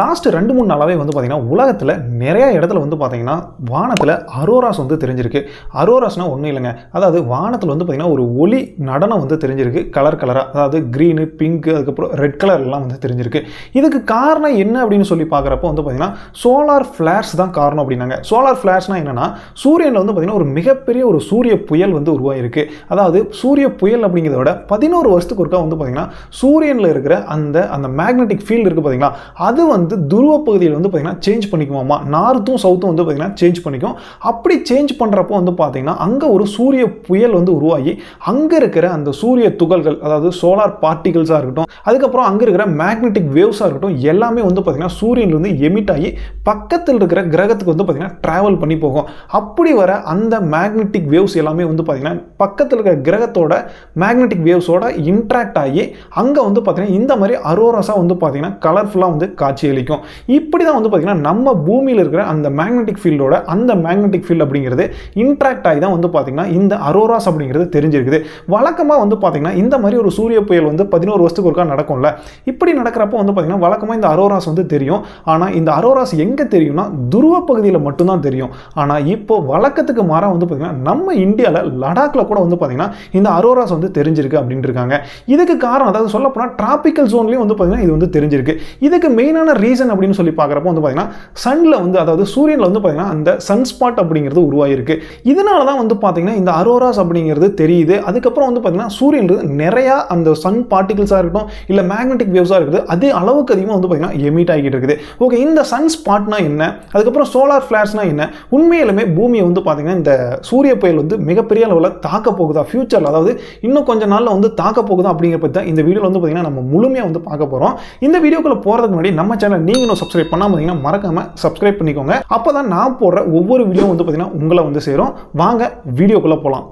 Last ரெண்டு மூணு நாளாகவே வந்து பார்த்திங்கன்னா உலகத்தில் நிறையா இடத்துல வந்து பார்த்திங்கன்னா வானத்தில் அரோராஸ் வந்து தெரிஞ்சிருக்கு. அரோராஸ்னால் ஒன்றும் இல்லைங்க. அதாவது வானத்தில் வந்து பார்த்திங்கன்னா ஒரு ஒளி நடனம் வந்து தெரிஞ்சிருக்கு. கலர் கலராக அதாவது க்ரீனு பிங்க் அதுக்கப்புறம் ரெட் கலர்லாம் வந்து தெரிஞ்சிருக்கு. இதுக்கு காரணம் என்ன அப்படின்னு சொல்லி பார்க்குறப்போ வந்து பார்த்தீங்கன்னா சோலார் ஃப்ளாஷ் தான் காரணம் அப்படின்னாங்க. சோலார் ஃப்ளாஷ்னால் என்னன்னா சூரியனில் வந்து பார்த்தீங்கன்னா ஒரு மிகப்பெரிய ஒரு சூரிய புயல் வந்து உருவாயிருக்கு. அதாவது சூரிய புயல் அப்படிங்கிறத விட பதினோரு வருஷத்துக்கு ஒருக்கா வந்து பார்த்திங்கன்னா சூரியனில் இருக்கிற அந்த அந்த மேக்னெட்டிக் ஃபீல்டு இருக்குது பார்த்திங்களா அது வந்து வந்து துருவ பகுதியில் வந்து பார்த்திங்கன்னா சேஞ்ச் பண்ணிக்குமாமா நார்த்தும் சவுத்தும் வந்து பார்த்திங்கன்னா சேஞ்ச் பண்ணிக்கும். அப்படி சேஞ்ச் பண்ணுறப்போ வந்து பார்த்தீங்கன்னா அங்கே ஒரு சூரிய புயல் வந்து உருவாகி அங்கே இருக்கிற அந்த சூரிய துகள்கள் அதாவது சோலார் பார்ட்டிகல்ஸாக இருக்கட்டும் அதுக்கப்புறம் அங்கே இருக்கிற மேக்னெட்டிக் வேவ்ஸாக இருக்கட்டும் எல்லாமே வந்து பார்த்திங்கன்னா சூரியன்லேருந்து எமிட் ஆகி பக்கத்தில் இருக்கிற கிரகத்துக்கு வந்து பார்த்திங்கன்னா ட்ராவல் பண்ணி போகும். அப்படி வர அந்த மேக்னெட்டிக் வேவ்ஸ் எல்லாமே வந்து பார்த்திங்கன்னா பக்கத்தில் இருக்கிற கிரகத்தோட மேக்னெட்டிக் வேவ்ஸோட இன்ட்ராக்ட் ஆகி அங்கே வந்து பார்த்திங்கன்னா இந்த மாதிரி அரோரஸாக வந்து பார்த்தீங்கன்னா கலர்ஃபுல்லாக வந்து காட்சியளிக்கும் இப்படி தான் வந்து பார்த்தீங்கன்னா நம்ம பூமியில் இருக்கிற அந்த மேக்னெட்டிக் ஃபீல்டோட அந்த மேக்னெட்டிக் ஃபீல்டு அப்படிங்கிறது இன்ட்ராக்ட் ஆகி தான் வந்து பார்த்தீங்கன்னா இந்த அரோராஸ் அப்படிங்கிறது தெரிஞ்சிருக்குது. வழக்கமாக வந்து பார்த்தீங்கன்னா இந்த மாதிரி ஒரு சூரிய புயல் வந்து பதினோரு வருஷத்துக்கு ஒருக்கா நடக்கும்ல இப்படி நடக்கிறப்போ வந்து பார்த்தீங்கன்னா வழக்கமாக இந்த அரோராஸ் வந்து தெரியும். ஆனால் இந்த அரோராஸ் எங்கே தெரியும்னா துருவ பகுதியில் மட்டும்தான் தெரியும். ஆனால் இப்போ வழக்கத்துக்கு மாறாக வந்து பார்த்தீங்கன்னா நம்ம இந்தியாவில் லடாக்கில் கூட வந்து பார்த்தீங்கன்னா இந்த அரோராஸ் வந்து தெரிஞ்சிருக்கு அப்படின்ட்டு இருக்காங்க. இதுக்கு காரணம் அதாவது சொல்லப்போனால் டிராபிக்கல் ஜோன்லேயும் வந்து பார்த்தீங்கன்னா இது வந்து தெரிஞ்சிருக்கு. இதுக்கு மெயினான ரீசன் அப்படின்னு சொல்லி பார்க்குறப்போ வந்து பார்த்தீங்கன்னா சனில் வந்து அதாவது சூரியனில் வந்து பார்த்தீங்கன்னா அந்த சன் ஸ்பாட் அப்படிங்கிறது உருவாகிருக்கு இதனால தான் வந்து பார்த்தீங்கன்னா இந்த அரோராஸ் அப்படிங்கிறது தெரியுது. அதுக்கப்புறம் வந்து பார்த்தீங்கன்னா சூரியன் நிறையா அந்த சன் பார்ட்டிகல்ஸாக இருக்கட்டும் இல்லை மேக்னெட்டிக் வேவ்ஸாக இருக்குது. அதே அளவுக்கு அதிகமாக வந்து பார்த்தீங்கன்னா எமிட் ஆகிட்டு இருக்குது. ஓகே இந்த சன் ஸ்பாட்னா என்ன? அதுக்கப்புறம் சோலார் ஃப்ளாஷ்னா என்ன? உண்மையிலுமே பூமியை வந்து பார்த்தீங்கன்னா இந்த சூரிய புயல் வந்து மிகப்பெரிய அளவில் தாக்க போகுதா? ஃபியூச்சரில் அதாவது இன்னும் கொஞ்சம் நாளில் வந்து தாக்க போகுதா அப்படிங்கிற பற்றி தான் இந்த வீடியோவில் வந்து பார்த்தீங்கன்னா நம்ம முழுமையாக வந்து பார்க்க போகிறோம் இந்த வீடியோக்குள்ள போகிறதுக்கு முன்னாடி நம்ம சேனல் நீங்களும் சப்ஸ்கிரைப் பண்ணாமல் பார்த்தீங்கன்னா மறக்காம சப்ஸ்கிரைப் பண்ணிக்கோங்க. அப்போ தான் நான் போடுற ஒவ்வொரு வீடியோ வந்து பார்த்தீங்கன்னா உங்களை வந்து சேரும். வாங்க வீடியோக்குள்ளே போகலாம்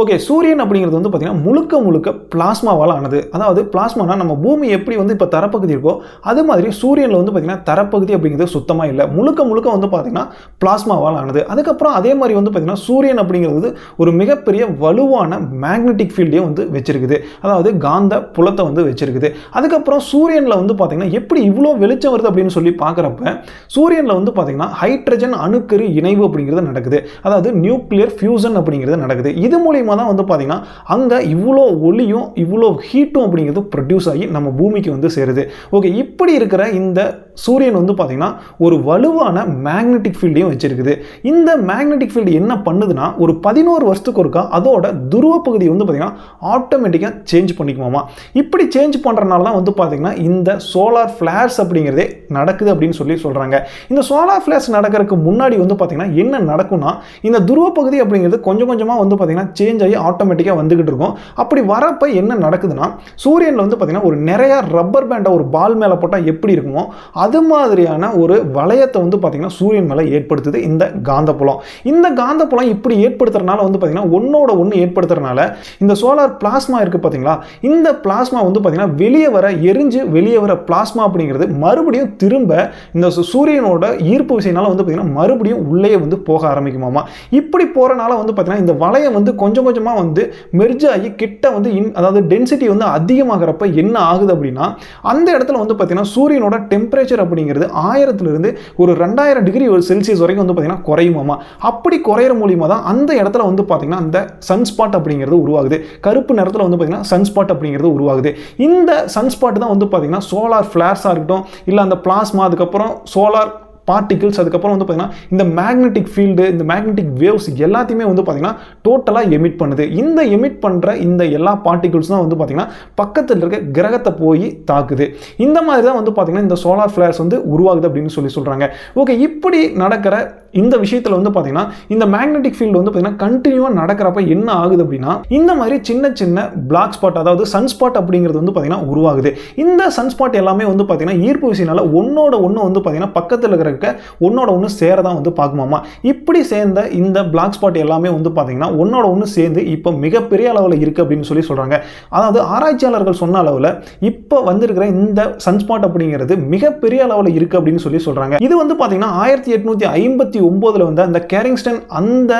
ஓகே சூரியன் அப்படிங்கிறது வந்து பார்த்திங்கன்னா முழுக்க முழுக்க பிளாஸ்மாவால் ஆனது. அதாவது பிளாஸ்மானா நம்ம பூமி எப்படி வந்து இப்போ தரப்பகுதி இருக்கோ அது மாதிரி சூரியனில் வந்து பார்த்திங்கன்னா தரப்பகுதி அப்படிங்கிறது சுத்தமாக இல்லை. முழுக்க முழுக்க வந்து பார்த்திங்கன்னா பிளாஸ்மாவால் ஆனது. அதுக்கப்புறம் அதே மாதிரி வந்து பார்த்திங்கன்னா சூரியன் அப்படிங்கிறது ஒரு மிகப்பெரிய வலுவான மேக்னெட்டிக் ஃபீல்டையும் வந்து வச்சிருக்குது. அதாவது காந்த புலத்தை வந்து வச்சிருக்குது. அதுக்கப்புறம் சூரியனில் வந்து பார்த்திங்கன்னா எப்படி இவ்வளோ வெளிச்சம் வருது அப்படின்னு சொல்லி பார்க்குறப்ப சூரியனில் வந்து பார்த்திங்கன்னா ஹைட்ரஜன் அணுக்கரு இணைவு அப்படிங்கிறது நடக்குது. அதாவது நியூக்ளியர் ஃபியூசன் அப்படிங்கிறது நடக்குது. இது மூலியமாக தான் வந்து பார்த்திங்கன்னா அங்கே இவ்வளோ ஒளியும் இவ்வளோ ஹீட்டும் அப்படிங்கிறது ப்ரொடியூஸ் ஆகி நம்ம பூமிக்கு வந்து சேருது. ஓகே இப்படி இருக்கிற இந்த சூரியன் வந்து பார்த்திங்கன்னா ஒரு வலுவான மேக்னெட்டிக் ஃபீல்டையும் வச்சுருக்குது. இந்த மேக்னெட்டிக் ஃபீல்டு என்ன பண்ணுதுன்னா ஒரு பதினோரு வருஷத்துக்கு ஒருக்கா அதோட துருவ பகுதி வந்து பார்த்திங்கன்னா ஆட்டோமேட்டிக்காக சேஞ்ச் பண்ணிக்குமாமா. இப்படி சேஞ்ச் பண்ணுறனால தான் வந்து பார்த்திங்கன்னா இந்த சோலார் ஃப்ளாஷ் அப்படிங்கிறதே நடக்குது அப்படின்னு சொல்லி சொல்கிறாங்க இந்த சோலார் ஃப்ளாஷ் நடக்கிறதுக்கு முன்னாடி வந்து பார்த்திங்கன்னா என்ன நடக்கும்னா இந்த துருவ பகுதி அப்படிங்கிறது கொஞ்சம் கொஞ்சமாக வந்து பார்த்திங்கன்னா சேஞ்ச் ஆகி ஆட்டோமேட்டிக்காக வந்துக்கிட்டு இருக்கும். அப்படி வரப்போ என்ன நடக்குதுன்னா சூரியனில் வந்து பார்த்திங்கன்னா ஒரு நிறையா ரப்பர் பேண்டை ஒரு பால் மேலே போட்டால் எப்படி இருக்குமோ அது மாதிரியான ஒரு வளையத்தை வந்து பார்த்திங்கன்னா சூரியன் மேலே ஏற்படுத்துது இந்த காந்தப்புலம். இந்த காந்தப்புலம் இப்படி ஏற்படுத்துறதுனால வந்து பார்த்திங்கன்னா ஒன்றோட ஒன்று ஏற்படுத்துறதுனால இந்த சோலார் பிளாஸ்மா இருக்குது பார்த்திங்களா இந்த பிளாஸ்மா வந்து பார்த்திங்கன்னா வெளியே வர எரிஞ்சு வெளியே வர பிளாஸ்மா அப்படிங்கிறது மறுபடியும் திரும்ப இந்த சூரியனோட ஈர்ப்பு விசையினால வந்து பார்த்திங்கன்னா மறுபடியும் உள்ளே வந்து போக ஆரம்பிக்குமாமா. இப்படி போகிறனால வந்து பார்த்திங்கன்னா இந்த வளையம் வந்து கொஞ்சம் கொஞ்சமாக வந்து மெர்ஜ் ஆகி கிட்ட வந்து இன் அதாவது டென்சிட்டி வந்து அதிகமாகிறப்ப என்ன ஆகுது அப்படின்னா அந்த இடத்துல வந்து பார்த்திங்கன்னா சூரியனோட டெம்பரேச்சர் அப்படிங்கிறது ஆயிரத்துலேருந்து ஒரு ரெண்டாயிரம் டிகிரி செல்சியஸ் வரைக்கும் வந்து பார்த்திங்கன்னா குறையுமாமா அப்படி குறையிற மூலியமாக தான் அந்த இடத்துல வந்து பார்த்திங்கன்னா அந்த சன்ஸ்பாட் அப்படிங்கிறது உருவாகுது. கருப்பு நிறத்தில் வந்து பார்த்திங்கன்னா சன்ஸ்பாட் அப்படிங்கிறது உருவாகுது. இந்த சன்ஸ்பாட் தான் வந்து பார்த்திங்கன்னா சோலார் ஃப்ளார்ஸாக இருக்கட்டும் இல்லை அந்த பிளாஸ்மா அதுக்கப்புறம் சோலார் பார்ட்டிகிள்ஸ் அதுக்கப்புறம் வந்து பார்த்திங்கன்னா இந்த மேக்னெட்டிக் ஃபீல்டு இந்த மேக்னெட்டிக் வேவ்ஸ் எல்லாத்தையுமே வந்து பார்த்திங்கன்னா டோட்டலாக எமிட் பண்ணுது. இந்த எமிட் பண்ணுற இந்த எல்லா பார்ட்டிகிள்ஸ் தான் வந்து பார்த்திங்கன்னா பக்கத்தில் இருக்க கிரகத்தை போய் தாக்குது. இந்த மாதிரி தான் வந்து பார்த்திங்கன்னா இந்த சோலார் ஃப்ளேர்ஸ் வந்து உருவாகுது அப்படின்னு சொல்லி சொல்கிறாங்க ஓகே இப்படி நடக்கிற இந்த விஷயத்தில் வந்து பார்த்திங்கன்னா இந்த மேக்னெட்டிக் ஃபீல்டு வந்து பார்த்திங்கன்னா கண்டினியூவாக நடக்கிறப்ப என்ன ஆகுது அப்படின்னா இந்த மாதிரி சின்ன சின்ன பிளாக் ஸ்பாட் அதாவது சன் ஸ்பாட் அப்படிங்கிறது வந்து பார்த்திங்கன்னா உருவாகுது. இந்த சன் ஸ்பாட் எல்லாமே வந்து பார்த்திங்கன்னா ஈர்ப்பு விசையினால ஒன்னோட ஒன்று வந்து பார்த்திங்கன்னா பக்கத்தில் இருக்கிற ஒன்னோட ஒன்று சேர தான் வந்து பார்க்குமாமா? இப்படி சேர்ந்த இந்த பிளாக் ஸ்பாட் எல்லாமே வந்து பார்த்திங்கன்னா ஒன்னோட ஒன்று சேர்ந்து இப்போ மிகப்பெரிய அளவில் இருக்குது அப்படின்னு சொல்லி சொல்கிறாங்க அதாவது ஆராய்ச்சியாளர்கள் சொன்ன அளவில் இப்போ வந்திருக்கிற இந்த சன்ஸ்பாட் அப்படிங்கிறது மிகப்பெரிய அளவில் இருக்குது அப்படின்னு சொல்லி சொல்கிறாங்க இது வந்து பார்த்திங்கன்னா ஆயிரத்தி எட்நூற்றி ஐம்பத்தி ஒம்போதில் வந்து அந்த கேரிங்ஸ்டன் அந்த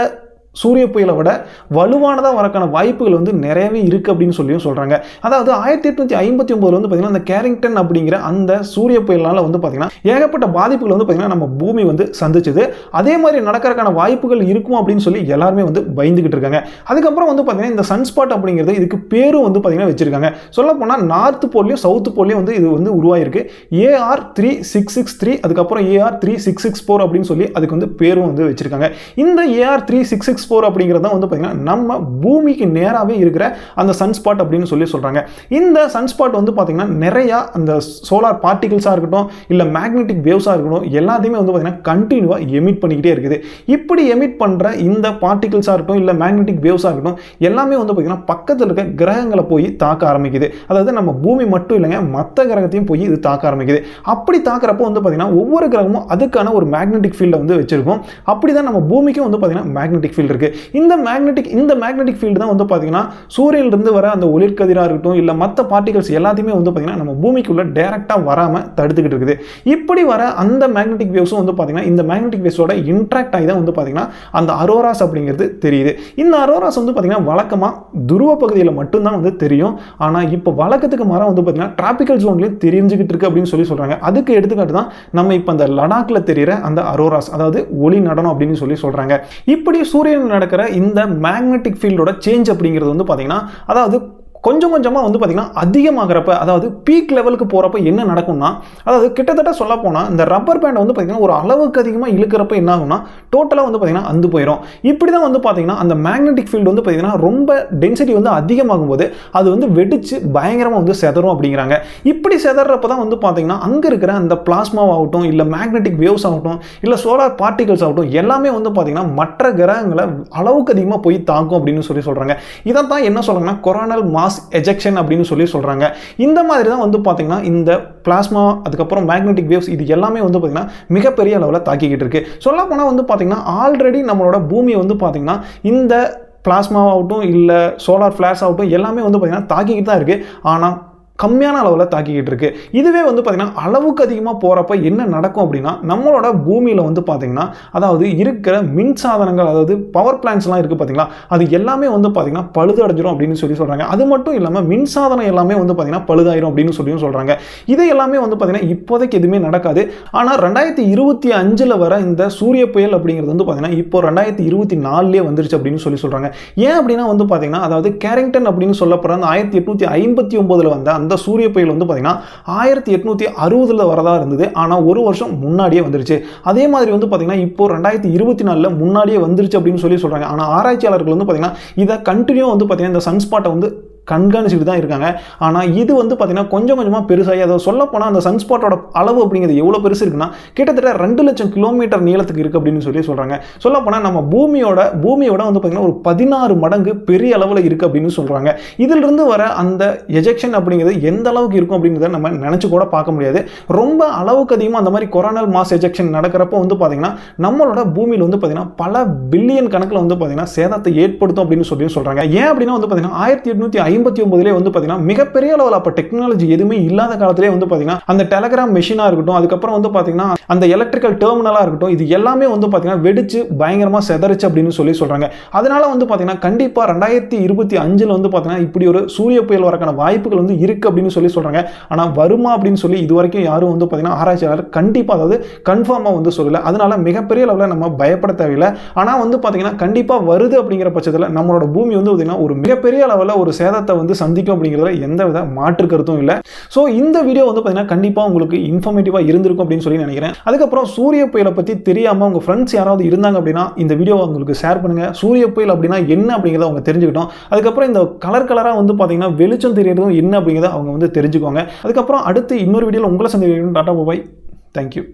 சூரிய புயலை விட வலுவானதாக வரக்கான வாய்ப்புகள் வந்து நிறையவே இருக்குது அப்படின்னு சொல்லியும் சொல்கிறாங்க அதாவது ஆயிரத்தி எட்நூற்றி ஐம்பத்தி ஒம்பதுல வந்து பார்த்திங்கன்னா அந்த கேரிங்டன் அப்படிங்கிற அந்த சூரிய புயலால் வந்து பார்த்திங்கன்னா ஏகப்பட்ட பாதிப்புகள் வந்து பார்த்திங்கன்னா நம்ம பூமி வந்து சந்திச்சது. அதே மாதிரி நடக்கிறதுக்கான வாய்ப்புகள் இருக்கும் அப்படின்னு சொல்லி எல்லாருமே வந்து பயந்துக்கிட்டு இருக்காங்க. அதுக்கப்புறம் வந்து பார்த்திங்கன்னா இந்த சன்ஸ்பாட் அப்படிங்கிறது இதுக்கு பேரும் வந்து பார்த்திங்கன்னா வச்சுருக்காங்க. சொல்லப்போனால் நார்த் போல்லையும் சவுத் போல்லையும் வந்து இது வந்து உருவாயிருக்கு. AR three six six three அதுக்கப்புறம் AR three six six four அப்படின்னு சொல்லி அதுக்கு வந்து பேரும் வந்து வச்சுருக்காங்க. இந்த AR three six six four அப்படிங்கிறது தான் வந்து பார்த்திங்கன்னா நம்ம பூமிக்கு நேராகவே இருக்கிற அந்த சன்ஸ்பாட் அப்படின்னு சொல்லி சொல்கிறாங்க இந்த சன்ஸ்பாட் வந்து பார்த்திங்கன்னா நிறையா அந்த சோலார் பார்ட்டிகிள்ஸாக இருக்கட்டும் இல்லை மேக்னெட்டிக் வேவ்ஸாக இருக்கட்டும் எல்லாத்தையுமே வந்து பார்த்திங்கன்னா கண்டினியூவாக எமிட் பண்ணிக்கிட்டே இருக்குது. இப்படி எமிட் பண்ணுற இந்த பார்ட்டிகிள்ஸாக இருக்கட்டும் இல்லை மேக்னெட்டிக் வேவ்ஸாக இருக்கட்டும் எல்லாமே வந்து பார்த்திங்கன்னா பக்கத்தில் இருக்க கிரகங்களை போய் தாக்க ஆரம்பிக்குது. அதாவது நம்ம பூமி மட்டும் இல்லைங்க மற்ற கிரகத்தையும் போய் இது தாக்க ஆரம்பிக்குது. அப்படி தாக்கிறப்போ வந்து பார்த்திங்கன்னா ஒவ்வொரு கிரகமும் அதுக்கான ஒரு மேக்னெட்டிக் ஃபீல்டை வந்து வச்சுருக்கோம். அப்படி தான் நம்ம பூமிக்கும் வந்து பார்த்திங்கன்னா மேக்னெட்டிக் ஃபீல்டு இருக்குது இந்த மேக்னெட்டிக் இந்த மேக்னெட்டிக் ஃபீல்டு தான் வந்து பார்த்திங்கன்னா சூரியனிலிருந்து வர அந்த ஒளிர்கதிராக இருக்கட்டும் இல்லை மற்ற பார்ட்டிகல்ஸ் எல்லாத்தையுமே வந்து பார்த்திங்கன்னா நம்ம பூமிக்குள்ளே டேரெக்டாக வராமல் தடுத்துக்கிட்டு இருக்குது. இப்படி வர அந்த மேக்னெட்டிக் வேவ்ஸும் வந்து பார்த்திங்கன்னா இந்த மேக்னெட்டிக் வேவ்ஸோட இன்ட்ராக்ட் ஆகி தான் வந்து பார்த்திங்கன்னா அந்த அரோராஸ் அப்படிங்கிறது தெரியுது. இந்த அரோராஸ் வந்து பார்த்திங்கன்னா வழக்கமாக துருவ பகுதியில் மட்டும்தான் வந்து தெரியும். ஆனால் இப்போ வழக்கத்துக்கு மரம் வந்து பார்த்திங்கன்னா டிராபிக்கல் ஜோன்லேயும் தெரிஞ்சுக்கிட்டு இருக்கு அப்படின்னு சொல்லி சொல்கிறாங்க அதுக்கு எடுத்துக்காட்டு தான் நம்ம இப்போ அந்த லடாக்கில் தெரிகிற அந்த அரோராஸ் அதாவது ஒளி நடனம் அப்படின்னு சொல்லி சொல்கிறாங்க இப்படி சூரியன் நடக்கிற இந்த மேக்னெட்டிக் ஃபீல்டோட சேஞ்ச் அப்படிங்கிறது வந்து பார்த்திங்கன்னா அதாவது கொஞ்சம் கொஞ்சமாக வந்து பார்த்திங்கன்னா அதிகமாகிறப்ப அதாவது பீக் லெவலுக்கு போகிறப்ப என்ன நடக்கும்னா அதாவது கிட்டத்தட்ட சொல்ல போனால் இந்த ரப்பர் பேண்டை வந்து பார்த்திங்கன்னா ஒரு அளவுக்கு அதிகமாக இழுக்கிறப்ப என்ன ஆகும்னா டோட்டலாக வந்து பார்த்திங்கன்னா அந்து போயிடும் இப்படி தான் வந்து பார்த்திங்கன்னா அந்த மேக்னெட்டிக் ஃபீல்டு வந்து பார்த்திங்கன்னா ரொம்ப டென்சிட்டி வந்து அதிகமாகும் போது அது வந்து வெடித்து பயங்கரமாக வந்து செதறும் அப்படிங்கிறாங்க. இப்படி செதறப்ப தான் வந்து பார்த்திங்கன்னா அங்கே இருக்கிற அந்த பிளாஸ்மாவாகட்டும் இல்லை மேக்னெட்டிக் வேவ்ஸ் ஆகட்டும் இல்லை சோலார் பார்ட்டிகல்ஸ் ஆகட்டும் எல்லாமே வந்து பார்த்திங்கன்னா மற்ற கிரகங்களை அளவுக்கு அதிகமாக போய் தாக்கும் அப்படின்னு சொல்லி சொல்கிறாங்க இதை தான் என்ன சொல்கிறாங்கன்னா கொரோனல் மாஸ் எஜெக்ஷன் அப்படின்னு சொல்லி சொல்கிறாங்க இந்த மாதிரி தான் வந்து பார்த்திங்கன்னா இந்த பிளாஸ்மா அதுக்கப்புறம் மேக்னெட்டிக் வேவ்ஸ் இது எல்லாமே வந்து பார்த்திங்கன்னா மிகப்பெரிய அளவில் தாக்கிக்கிட்டு இருக்கு. சொல்லப்போனால் வந்து பார்த்திங்கன்னா ஆல்ரெடி நம்மளோட பூமியை வந்து பார்த்திங்கன்னா இந்த பிளாஸ்மாவாகட்டும் இல்லை சோலார் ஃப்ளாஷ் ஆகட்டும் எல்லாமே வந்து பார்த்திங்கன்னா தாக்கிக்கிட்டு தான் இருக்குது ஆனால் கம்மியான அளவில் தாக்கிக்கிட்டு இருக்கு. இதுவே வந்து பார்த்திங்கன்னா அளவுக்கு அதிகமாக போகிறப்ப என்ன நடக்கும் அப்படின்னா நம்மளோட பூமியில் வந்து பார்த்திங்கன்னா அதாவது இருக்கிற மின் சாதனங்கள் அதாவது பவர் பிளான்ஸ்லாம் இருக்குது பார்த்தீங்களா அது எல்லாமே வந்து பார்த்திங்கன்னா பழுது அடைஞ்சிரும் அப்படின்னு சொல்லி சொல்கிறாங்க அது மட்டும் இல்லாமல் மின் சாதனம் எல்லாமே வந்து பார்த்திங்கன்னா பழுதாயிரும் அப்படின்னு சொல்லியும் சொல்கிறாங்க இது எல்லாமே வந்து பார்த்திங்கன்னா இப்போதைக்கு எதுவுமே நடக்காது. ஆனால் ரெண்டாயிரத்தி இருபத்தி அஞ்சில் வர இந்த சூரிய புயல் அப்படிங்கிறது வந்து பார்த்திங்கன்னா இப்போ ரெண்டாயிரத்தி இருபத்தி நாலுலேயே வந்துருச்சு அப்படின்னு சொல்லி சொல்கிறாங்க ஏன் அப்படின்னா வந்து பார்த்திங்கன்னா அதாவது கேரிங்டன் அப்படின்னு சொல்லப்படுற அந்த ஆயிரத்தி எட்நூற்றி ஐம்பத்தி ஒம்போதில் வந்த அந்த சூரிய புயல் வந்து பார்த்திங்கன்னா ஆயிரத்தி எட்நூற்றி அறுபதில் வரதா இருந்தது. ஆனால் ஒரு வருஷம் முன்னாடியே வந்துருச்சு. அதே மாதிரி வந்து பார்த்திங்கன்னா இப்போ ரெண்டாயிரத்தி இருபத்தி நாலில் முன்னாடியே வந்துருச்சு அப்படின்னு சொல்லி சொல்கிறாங்க ஆனால் ஆராய்ச்சியாளர்கள் வந்து பார்த்திங்கன்னா இதை கண்டினியூ வந்து பார்த்திங்கன்னா இந்த சன்ஸ்பாட்டை வந்து கண்காணிச்சுட்டு தான் இருக்காங்க. ஆனால் இது வந்து பார்த்திங்கன்னா கொஞ்சம் கொஞ்சமாக பெருசாகி அதை சொல்லப்போனால் அந்த சன்ஸ்பாட்டோட அளவு அப்படிங்கிறது எவ்வளோ பெருசு இருக்குன்னா கிட்டத்தட்ட ரெண்டு லட்சம் கிலோமீட்டர் நீளத்துக்கு இருக்குது அப்படின்னு சொல்லி சொல்கிறாங்க சொல்லப்போனால் நம்ம பூமியோட பூமியோட வந்து பார்த்திங்கன்னா ஒரு பதினாறு மடங்கு பெரிய அளவில் இருக்குது அப்படின்னு சொல்கிறாங்க இதிலிருந்து வர அந்த எஜெக்ஷன் அப்படிங்கிறது எந்த அளவுக்கு இருக்கும் அப்படிங்கிறத நம்ம நினச்சி கூட பார்க்க முடியாது. ரொம்ப அளவுக்கு அதிகமாக அந்த மாதிரி கொரோனல் மாஸ் எஜெக்ஷன் நடக்கிறப்போ வந்து பார்த்திங்கன்னா நம்மளோட பூமியில் வந்து பார்த்திங்கன்னா பல பில்லியன் கணக்கில் வந்து பார்த்திங்கன்னா சேதத்தை ஏற்படுத்தும் அப்படின்னு சொல்லி சொல்கிறாங்க ஏன் அப்படின்னா வந்து பார்த்திங்கன்னா ஆயிரத்தி எட்நூற்றி ஐம்பத்தி ஒன்பதுலேயே வந்து பார்த்தீங்கன்னா மிகப்பெரிய அளவில் அப்போ டெக்னாலஜி எதுவுமே இல்லாத காலத்திலே வந்து பார்த்தீங்கன்னா அந்த டெலகிராம் மெஷினாக இருக்கட்டும் அதுக்கப்புறம் வந்து பார்த்தீங்கன்னா அந்த எலக்ட்ரிக்கல் டெர்மினலாக இருக்கட்டும் இது எல்லாமே வந்து பார்த்தீங்கன்னா வெடிச்சு பயங்கரமாக செதறிச்சு அப்படின்னு சொல்லி சொல்கிறாங்க அதனால வந்து பார்த்தீங்கன்னா கண்டிப்பாக ரெண்டாயிரத்தி இருபத்தி அஞ்சில் வந்து பார்த்தீங்கன்னா இப்படி ஒரு சூரிய புயல் வரக்கான வாய்ப்புகள் வந்து இருக்குது அப்படின்னு சொல்லி சொல்கிறாங்க ஆனால் வருமா அப்படின்னு சொல்லி இது வரைக்கும் யாரும் வந்து பார்த்தீங்கன்னா ஆராய்ச்சியாளர் கண்டிப்பாக அதாவது கன்ஃபார்மாக வந்து சொல்லலை. அதனால மிகப்பெரிய அளவில் நம்ம பயப்பட தேவையில்லை. ஆனால் வந்து பார்த்தீங்கன்னா கண்டிப்பாக வருது அப்படிங்கிற பட்சத்தில் நம்மளோட பூமி வந்து பார்த்தீங்கன்னா ஒரு மிகப்பெரிய அளவில் ஒரு சேதத்தை வந்து சந்திக்கும் அப்படிங்கிறதுல எந்த வித மாற்று கருத்தும் இல்லை. ஸோ இந்த வீடியோ வந்து பார்த்தீங்கன்னா கண்டிப்பாக உங்களுக்கு இன்ஃபர்மேட்டிவாக இருந்திருக்கும் அப்படின்னு சொல்லி நினைக்கிறேன். அதுக்கப்புறம் சூரிய புயலை பற்றி தெரியாமல் உங்கள் ஃப்ரெண்ட்ஸ் யாராவது இருந்தாங்க அப்படின்னா இந்த வீடியோ உங்களுக்கு ஷேர் பண்ணுங்கள் சூரிய புயல் அப்படின்னா என்ன அப்படிங்கிறத அவங்க தெரிஞ்சுக்கிட்டோம். அதுக்கப்புறம் இந்த கலர் கலராக வந்து பார்த்தீங்கன்னா வெளிச்சம் தெரியறதும் என்ன அப்படிங்கிறத அவங்க வந்து தெரிஞ்சுக்கோங்க. அதுக்கப்புறம் அடுத்து இன்னொரு வீடியோவில் உங்களை சந்திக்கிறேன். Tata bye thank you